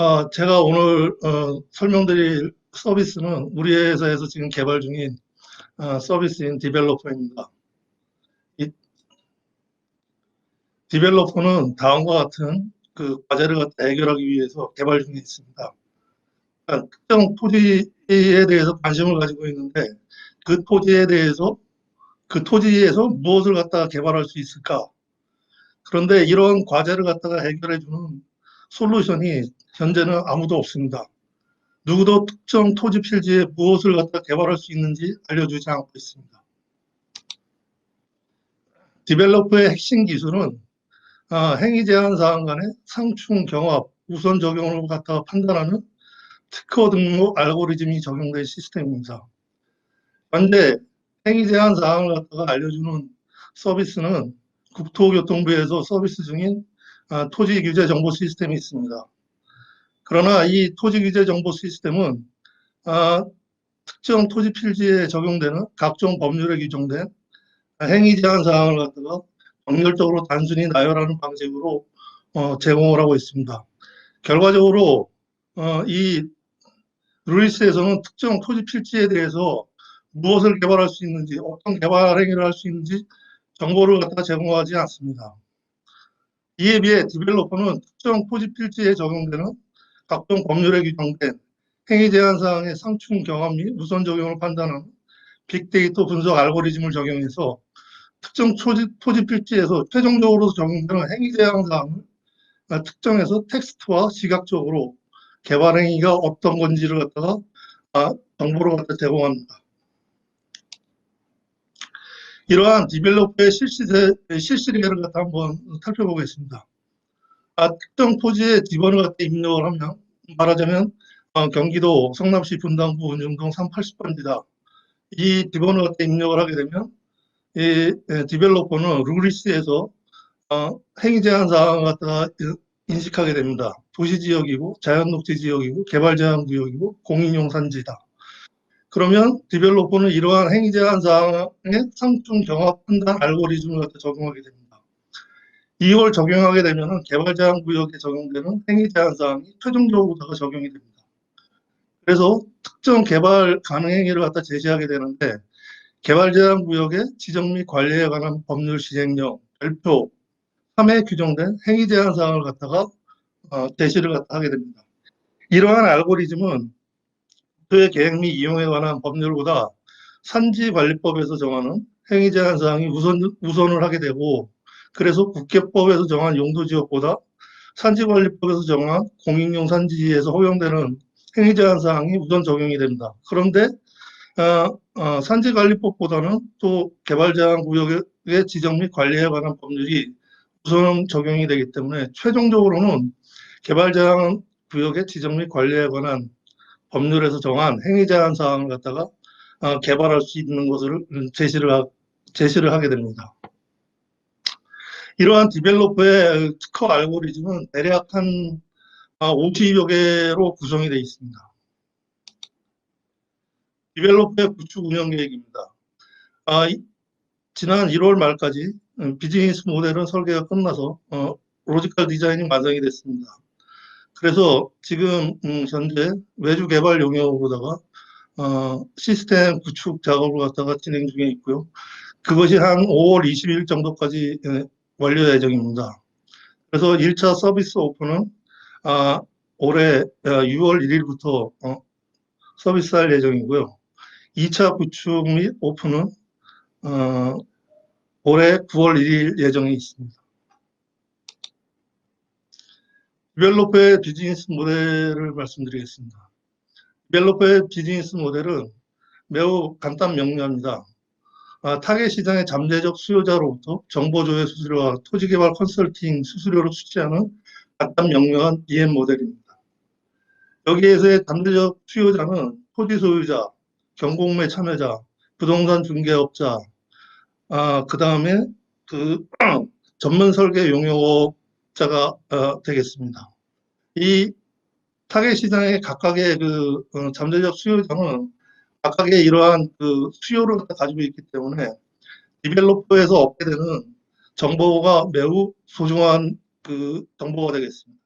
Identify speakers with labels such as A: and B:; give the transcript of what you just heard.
A: 아, 제가 오늘 어, 설명드릴 서비스는 우리 회사에서 지금 개발 중인 어, 서비스인 디벨로퍼입니다. 이 디벨로퍼는 다음과 같은 그 과제를 해결하기 위해서 개발 중에 있습니다. 그러니까 특정 토지에 대해서 관심을 가지고 있는데 그 토지에 대해서 그 토지에서 무엇을 갖다가 개발할 수 있을까? 그런데 이런 과제를 갖다가 해결해주는 솔루션이 현재는 아무도 없습니다. 누구도 특정 토지 필지에 무엇을 갖다 개발할 수 있는지 알려주지 않고 있습니다. 디벨로퍼의 핵심 기술은 아, 행위 제한 사항 간의 상충 경합, 우선 적용을 갖다가 판단하는 특허 등록 알고리즘이 적용된 시스템입니다. 현재 행위 제한 사항을 갖다가 알려주는 서비스는 국토교통부에서 서비스 중인 아, 토지 규제 정보 시스템이 있습니다. 그러나 이 토지 규제 정보 시스템은 아, 특정 토지 필지에 적용되는 각종 법률에 규정된 행위 제한 사항을 갖다가 정렬적으로 단순히 나열하는 방식으로 어, 제공을 하고 있습니다. 결과적으로 어, 이 루이스에서는 특정 토지 필지에 대해서 무엇을 개발할 수 있는지 어떤 개발 행위를 할 수 있는지 정보를 갖다가 제공하지 않습니다. 이에 비해 디벨로퍼는 특정 토지 필지에 적용되는 각종 법률에 규정된 행위 제한 사항의 상충 경합 및 우선 적용을 판단하는 빅데이터 분석 알고리즘을 적용해서 특정 토지, 토지 필지에서 최종적으로 적용되는 행위 제한 사항을 특정해서 텍스트와 시각적으로 개발 행위가 어떤 건지를 갖다가 아, 정보를 갖다 제공합니다. 이러한 디벨로퍼의 실시, 실시례를 갖다 한번 살펴보겠습니다. 아, 특정 토지에 지번을 갖다 입력을 하면 말하자면 어, 경기도 성남시 분당구 운영동 380번지다. 이 지번을 갖다 입력을 하게 되면 이 에, 디벨로퍼는 루리스에서 어, 행위 제한 사항을 갖다가 인식하게 됩니다. 도시 지역이고 자연 녹지 지역이고 개발 제한 구역이고 공인용 산지다. 그러면 디벨로퍼는 이러한 행위 제한 사항의 상충 경합 판단 알고리즘을 갖다 적용하게 됩니다. 이걸 적용하게 되면 개발 제한 구역에 적용되는 행위 제한 사항이 최종적으로다가 적용이 됩니다. 그래서 특정 개발 가능 행위를 갖다 제시하게 되는데 개발 제한 구역의 지정 및 관리에 관한 법률 시행령, 별표 3에 규정된 행위 제한 사항을 갖다가 어, 제시를 갖다 하게 됩니다. 이러한 알고리즘은 도의 계획 및 이용에 관한 법률보다 산지관리법에서 정하는 행위 제한 사항이 우선, 우선을 하게 되고 그래서 국계법에서 정한 용도 지역보다 산지관리법에서 정한 공익용 산지에서 허용되는 행위 제한 사항이 우선 적용이 됩니다. 그런데 어, 어, 산지관리법보다는 또 개발 제한 구역의 지정 및 관리에 관한 법률이 우선 적용이 되기 때문에 최종적으로는 개발 제한 구역의 지정 및 관리에 관한 법률에서 정한 행위 제한 사항을 갖다가 어, 개발할 수 있는 것을 제시를, 하, 제시를 하게 됩니다. 이러한 디벨로퍼의 특허 알고리즘은 대략 한 50여 아, 개로 구성이 되어 있습니다. 디벨로퍼의 구축 운영 계획입니다. 아, 지난 1월 말까지 음, 비즈니스 모델은 설계가 끝나서 어, 로지컬 디자인이 완성이 됐습니다. 그래서 지금 음, 현재 외주 개발 용역으로다가 어, 시스템 구축 작업을 갖다가 진행 중에 있고요. 그것이 한 5월 20일 정도까지 예, 완료 예정입니다. 그래서 1차 서비스 오픈은 아, 올해 6월 어, 1일부터 어, 서비스할 예정이고요. 2차 구축 및 오픈은 어, 올해 9월 1일 예정이 있습니다. 디벨로퍼의 비즈니스 모델을 말씀드리겠습니다. 디벨로퍼의 비즈니스 모델은 매우 간단 명료합니다. 아, 타겟 시장의 잠재적 수요자로부터 정보 조회 수수료와 토지 개발 컨설팅 수수료를 수취하는 간단 명료한 EM 모델입니다. 여기에서의 잠재적 수요자는 토지 소유자, 경공매 참여자, 부동산 중개업자, 아, 그 다음에 그 전문 설계 용역 자가 어, 되겠습니다. 이 타겟 시장의 각각의 그 어, 잠재적 수요자는 각각의 이러한 그 수요를 가지고 있기 때문에 디벨로퍼에서 얻게 되는 정보가 매우 소중한 그 정보가 되겠습니다.